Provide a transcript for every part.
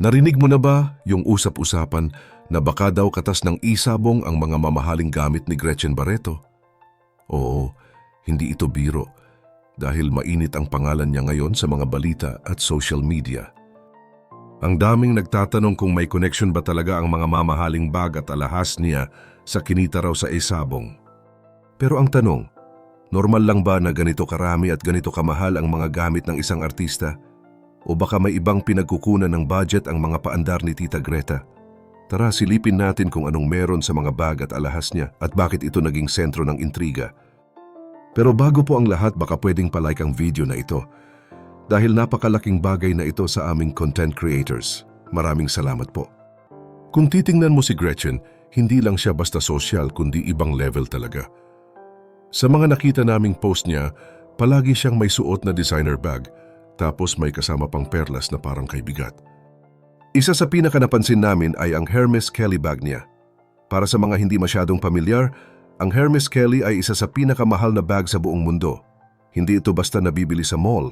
Narinig mo na ba yung usap-usapan na baka daw katas ng isabong ang mga mamahaling gamit ni Gretchen Barreto? Oo, hindi ito biro dahil mainit ang pangalan niya ngayon sa mga balita at social media. Ang daming nagtatanong kung may connection ba talaga ang mga mamahaling bag at alahas niya sa kinita raw sa isabong. Pero ang tanong, normal lang ba na ganito karami at ganito kamahal ang mga gamit ng isang artista? O baka may ibang pinagkukunan ng budget ang mga paandar ni Tita Greta? Tara silipin natin kung anong meron sa mga bag at alahas niya at bakit ito naging sentro ng intriga. Pero bago po ang lahat baka pwedeng palike ang video na ito dahil napakalaking bagay na ito sa aming content creators. Maraming salamat po. Kung titingnan mo si Gretchen, hindi lang siya basta social kundi ibang level talaga. Sa mga nakita naming post niya, palagi siyang may suot na designer bag tapos may kasama pang perlas na parang kaibigat. Isa sa pinaka napansin namin ay ang Hermes Kelly bag niya. Para sa mga hindi masyadong pamilyar, ang Hermes Kelly ay isa sa pinakamahal na bag sa buong mundo. Hindi ito basta nabibili sa mall.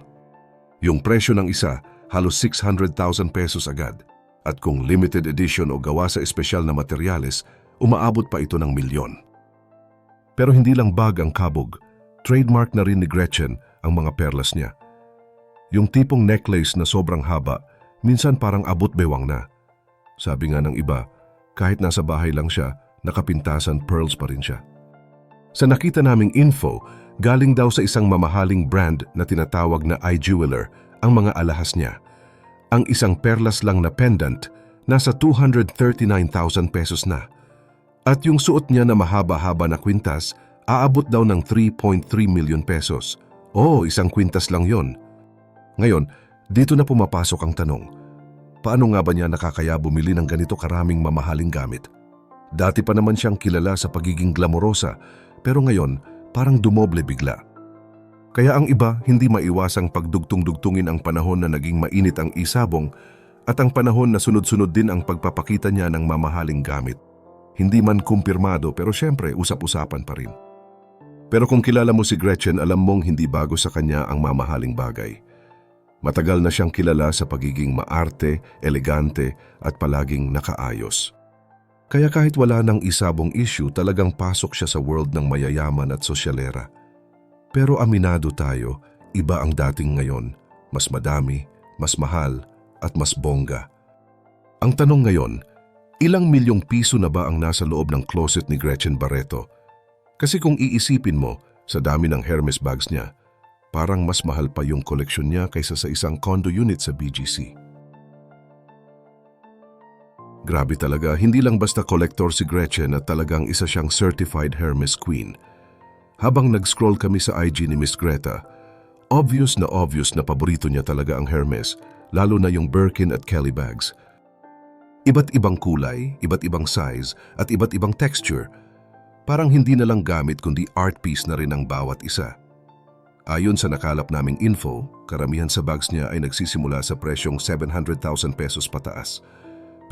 Yung presyo ng isa, halos 600,000 pesos agad. At kung limited edition o gawa sa espesyal na materyales, umaabot pa ito ng milyon. Pero hindi lang bag ang kabog, trademark na rin ni Gretchen ang mga perlas niya. Yung tipong necklace na sobrang haba, minsan parang abot bewang na. Sabi nga ng iba, kahit nasa bahay lang siya, nakapintasan pearls pa rin siya. Sa nakita naming info, galing daw sa isang mamahaling brand na tinatawag na iJeweler ang mga alahas niya. Ang isang perlas lang na pendant, nasa 239,000 pesos na. At yung suot niya na mahaba-haba na kwintas, aabot daw ng 3.3 million pesos. Oo, isang kwintas lang yon. Ngayon, dito na pumapasok ang tanong. Paano nga ba niya nakakaya bumili ng ganito karaming mamahaling gamit? Dati pa naman siyang kilala sa pagiging glamorosa, pero ngayon parang dumoble bigla. Kaya ang iba hindi maiwasang pagdugtong-dugtungin ang panahon na naging mainit ang isabong at ang panahon na sunod-sunod din ang pagpapakita niya ng mamahaling gamit. Hindi man kumpirmado pero syempre usap-usapan pa rin. Pero kung kilala mo si Gretchen, alam mong hindi bago sa kanya ang mamahaling bagay. Matagal na siyang kilala sa pagiging maarte, elegante at palaging nakaayos. Kaya kahit wala ng isabong issue, talagang pasok siya sa world ng mayayaman at sosyalera. Pero aminado tayo, iba ang dating ngayon. Mas madami, mas mahal, at mas bongga. Ang tanong ngayon, ilang milyong piso na ba ang nasa loob ng closet ni Gretchen Barreto? Kasi kung iisipin mo, sa dami ng Hermes bags niya, parang mas mahal pa yung koleksyon niya kaysa sa isang condo unit sa BGC. Grabe talaga, hindi lang basta collector si Gretchen at talagang isa siyang certified Hermes Queen. Habang nag-scroll kami sa IG ni Miss Greta, obvious na obvious na paborito niya talaga ang Hermes, lalo na yung Birkin at Kelly bags. Iba't ibang kulay, iba't ibang size, at iba't ibang texture. Parang hindi na lang gamit kundi art piece na rin ang bawat isa. Ayon sa nakalap naming info, karamihan sa bags niya ay nagsisimula sa presyong 700,000 pesos pataas.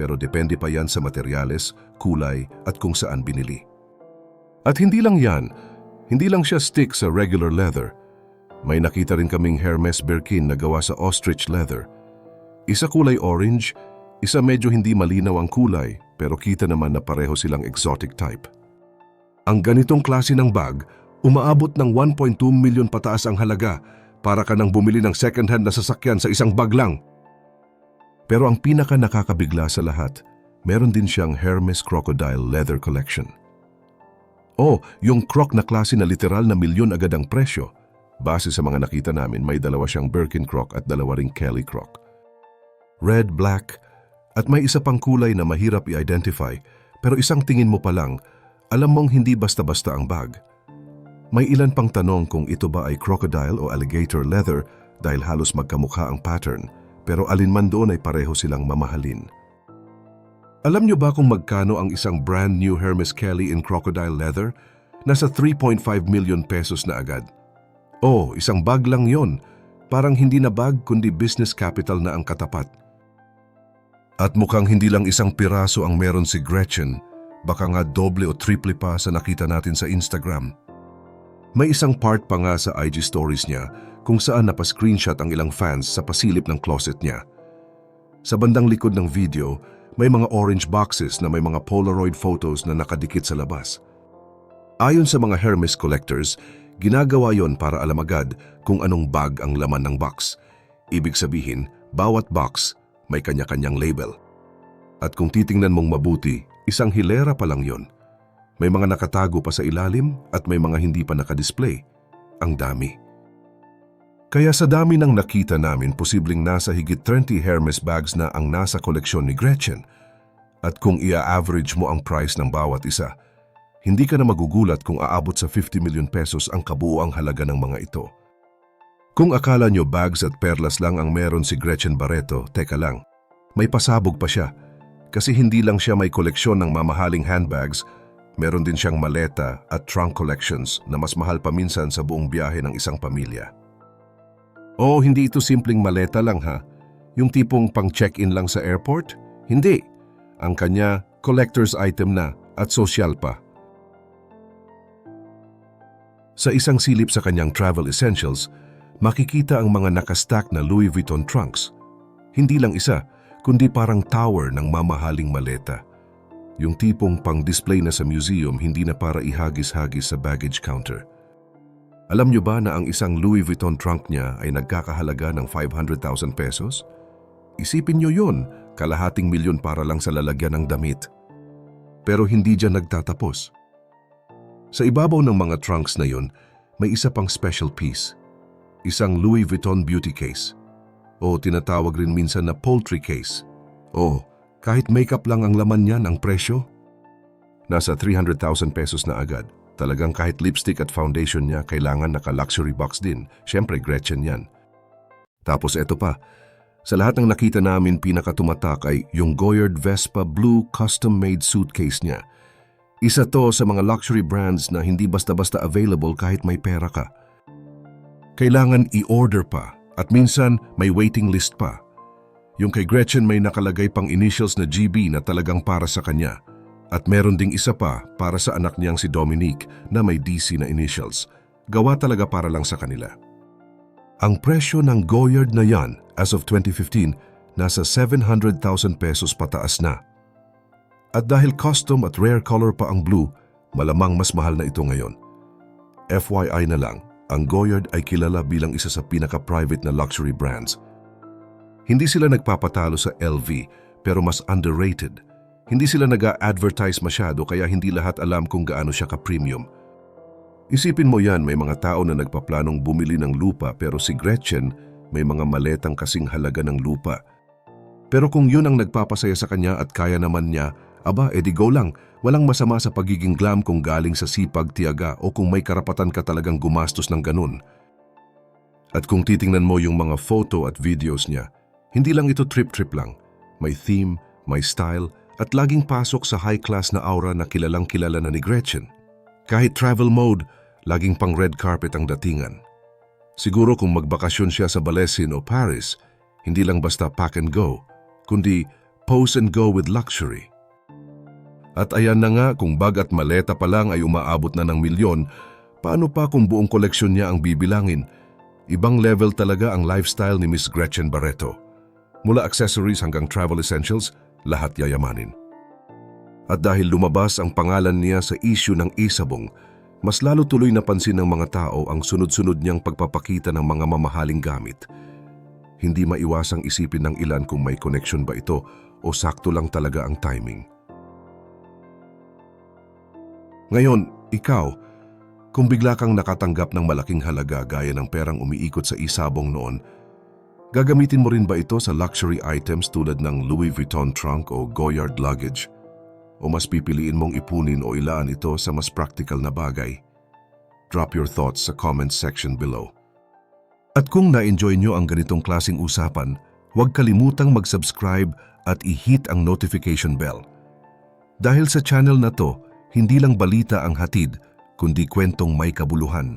Pero depende pa yan sa materyales, kulay at kung saan binili. At hindi lang yan, hindi lang siya stick sa regular leather. May nakita rin kaming Hermes Birkin na gawa sa ostrich leather. Isa kulay orange, isa medyo hindi malinaw ang kulay pero kita naman na pareho silang exotic type. Ang ganitong klase ng bag, umaabot ng 1.2 milyon pataas ang halaga para ka nang bumili ng second-hand na sasakyan sa isang bag lang. Pero ang pinaka nakakabigla sa lahat, meron din siyang Hermes Crocodile Leather Collection. Oh, yung croc na klase na literal na milyon agad ang presyo. Base sa mga nakita namin, may dalawa siyang Birkin Croc at dalawa ring Kelly Croc. Red, black, at may isa pang kulay na mahirap i-identify pero isang tingin mo pa lang, alam mong hindi basta-basta ang bag. May ilan pang tanong kung ito ba ay crocodile o alligator leather dahil halos magkamukha ang pattern pero alinman doon ay pareho silang mamahalin. Alam niyo ba kung magkano ang isang brand new Hermes Kelly in crocodile leather? Nasa 3.5 million pesos na agad. Oh, isang bag lang yon. Parang hindi na bag kundi business capital na ang katapat. At mukhang hindi lang isang piraso ang meron si Gretchen, baka nga doble o triple pa sa nakita natin sa Instagram. May isang part pa nga sa IG stories niya kung saan napa-screenshot ang ilang fans sa pasilip ng closet niya. Sa bandang likod ng video, may mga orange boxes na may mga Polaroid photos na nakadikit sa labas. Ayon sa mga Hermes collectors, ginagawa yon para alam agad kung anong bag ang laman ng box. Ibig sabihin, bawat box may kanya-kanyang label. At kung titingnan mong mabuti, isang hilera pa lang yon. May mga nakatago pa sa ilalim at may mga hindi pa nakadisplay. Ang dami. Kaya sa dami ng nakita namin, posibleng nasa higit 30 Hermes bags na ang nasa koleksyon ni Gretchen. At kung ia-average mo ang price ng bawat isa, hindi ka na magugulat kung aabot sa 50 million pesos ang kabuuang halaga ng mga ito. Kung akala nyo bags at perlas lang ang meron si Gretchen Barreto, teka lang, may pasabog pa siya. Kasi hindi lang siya may koleksyon ng mamahaling handbags, meron din siyang maleta at trunk collections na mas mahal pa minsan sa buong biyahe ng isang pamilya. Oo, hindi ito simpleng maleta lang ha. Yung tipong pang check-in lang sa airport? Hindi. Ang kanya, collector's item na at social pa. Sa isang silip sa kanyang travel essentials, makikita ang mga nakastack na Louis Vuitton trunks. Hindi lang isa, kundi parang tower ng mamahaling maleta. Yung tipong pang-display na sa museum, hindi na para ihagis-hagis sa baggage counter. Alam nyo ba na ang isang Louis Vuitton trunk niya ay nagkakahalaga ng 500,000 pesos? Isipin nyo yun, kalahating milyon para lang sa lalagyan ng damit. Pero hindi dyan nagtatapos. Sa ibabaw ng mga trunks na yun, may isa pang special piece. Isang Louis Vuitton beauty case. O tinatawag rin minsan na poultry case. O kahit makeup lang ang laman niyan ang presyo. Nasa 300,000 pesos na agad. Talagang kahit lipstick at foundation niya, kailangan naka-luxury box din. Siyempre, Gretchen yan. Tapos eto pa, sa lahat ng nakita namin pinakatumatak ay yung Goyard Vespa Blue custom-made suitcase niya. Isa to sa mga luxury brands na hindi basta-basta available kahit may pera ka. Kailangan i-order pa at minsan may waiting list pa. Yung kay Gretchen may nakalagay pang initials na GB na talagang para sa kanya. At meron ding isa pa para sa anak niyang si Dominique na may DC na initials. Gawa talaga para lang sa kanila. Ang presyo ng Goyard na yan as of 2015 nasa 700,000 pesos pataas na. At dahil custom at rare color pa ang blue, malamang mas mahal na ito ngayon. FYI na lang, ang Goyard ay kilala bilang isa sa pinaka-private na luxury brands. Hindi sila nagpapatalo sa LV pero mas underrated. Hindi sila nag-a-advertise masyado kaya hindi lahat alam kung gaano siya ka-premium. Isipin mo yan, may mga tao na nagpaplanong bumili ng lupa pero si Gretchen may mga maletang kasing halaga ng lupa. Pero kung yun ang nagpapasaya sa kanya at kaya naman niya, aba, edi go lang. Walang masama sa pagiging glam kung galing sa sipag, tiyaga o kung may karapatan ka talagang gumastos ng ganun. At kung titingnan mo yung mga photo at videos niya, hindi lang ito trip-trip lang. May theme, may style, at laging pasok sa high-class na aura na kilalang kilala na ni Gretchen. Kahit travel mode, laging pang red carpet ang datingan. Siguro kung magbakasyon siya sa Balesin o Paris, hindi lang basta pack and go, kundi pose and go with luxury. At ayan na nga kung bag at maleta pa lang ay umaabot na ng milyon, paano pa kung buong koleksyon niya ang bibilangin? Ibang level talaga ang lifestyle ni Miss Gretchen Barreto. Mula accessories hanggang travel essentials, lahat yayamanin. At dahil lumabas ang pangalan niya sa issue ng isabong, mas lalo tuloy napansin ng mga tao ang sunod-sunod niyang pagpapakita ng mga mamahaling gamit. Hindi maiwasang isipin ng ilan kung may connection ba ito o sakto lang talaga ang timing. Ngayon, ikaw, kung bigla kang nakatanggap ng malaking halaga gaya ng perang umiikot sa isabong noon, Gagamitin mo rin ba ito sa luxury items tulad ng Louis Vuitton trunk o Goyard luggage? O mas pipiliin mong ipunin o ilaan ito sa mas practical na bagay? Drop your thoughts sa comment section below. At kung na-enjoy nyo ang ganitong klasing usapan, huwag kalimutang mag-subscribe at i-hit ang notification bell. Dahil sa channel na to, hindi lang balita ang hatid, kundi kwentong may kabuluhan.